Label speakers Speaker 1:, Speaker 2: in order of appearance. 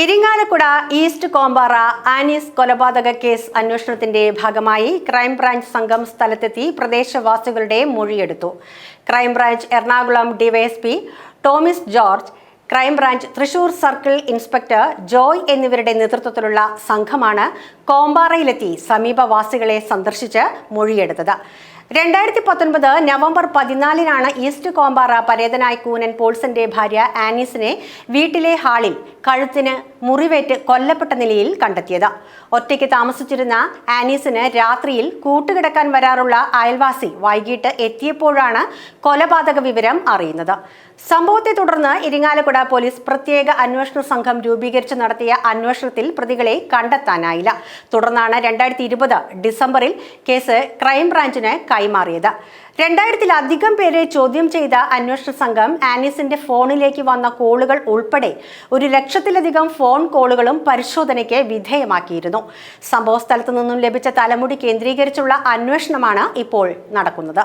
Speaker 1: Irinjalakuda east Kombara Annie's കൊലപാതക case അന്വേഷണത്തിന്റെ ഭാഗമായി ക്രൈംബ്രാഞ്ച് സംഘം സ്ഥലത്തെത്തി പ്രദേശവാസികളുടെ മൊഴിയെടുത്തു. Crime branch Ernakulam DYSP Tomis George crime branch Thrissur circle inspector Joy എന്നിവരുടെ നേതൃത്വത്തിലുള്ള സംഘമാണ് കോമ്പാറയിലെത്തി സമീപവാസികളെ സന്ദർശിച്ച് മൊഴിയെടുത്തത്. രണ്ടായിരത്തി പത്തൊൻപത് നവംബർ പതിനാലിനാണ് ഈസ്റ്റ് കോമ്പാറ പരേതനായ കൂനൻ പോൾസന്റെ ഭാര്യ ആനീസിനെ വീട്ടിലെ ഹാളിൽ കഴുത്തിന് മുറിവേറ്റ് കൊല്ലപ്പെട്ട നിലയിൽ കണ്ടെത്തിയത്. ഒറ്റയ്ക്ക് താമസിച്ചിരുന്ന ആനീസിന് രാത്രിയിൽ കൂട്ടുകിടക്കാൻ വരാറുള്ള അയൽവാസി വൈകിട്ട് എത്തിയപ്പോഴാണ് കൊലപാതക വിവരം അറിയുന്നത്. സംഭവത്തെ തുടർന്ന് ഇരിങ്ങാലക്കുട പോലീസ് പ്രത്യേക അന്വേഷണ സംഘം രൂപീകരിച്ച് നടത്തിയ അന്വേഷണത്തിൽ പ്രതികളെ കണ്ടെത്താനായില്ല. തുടർന്നാണ് രണ്ടായിരത്തി ഡിസംബറിൽ കേസ് ക്രൈംബ്രാഞ്ചിന് കൈമാറിയത്. രണ്ടായിരത്തിലധികം പേരെ ചോദ്യം ചെയ്ത അന്വേഷണ സംഘം ആനീസിന്റെ ഫോണിലേക്ക് വന്ന കോളുകൾ ഉൾപ്പെടെ ഒരു ലക്ഷത്തിലധികം ഫോൺ കോളുകളും പരിശോധനയ്ക്ക് വിധേയമാക്കിയിരുന്നു. സംഭവ സ്ഥലത്തു നിന്നും ലഭിച്ച തലമുടി കേന്ദ്രീകരിച്ചുള്ള അന്വേഷണമാണ് ഇപ്പോൾ നടക്കുന്നത്.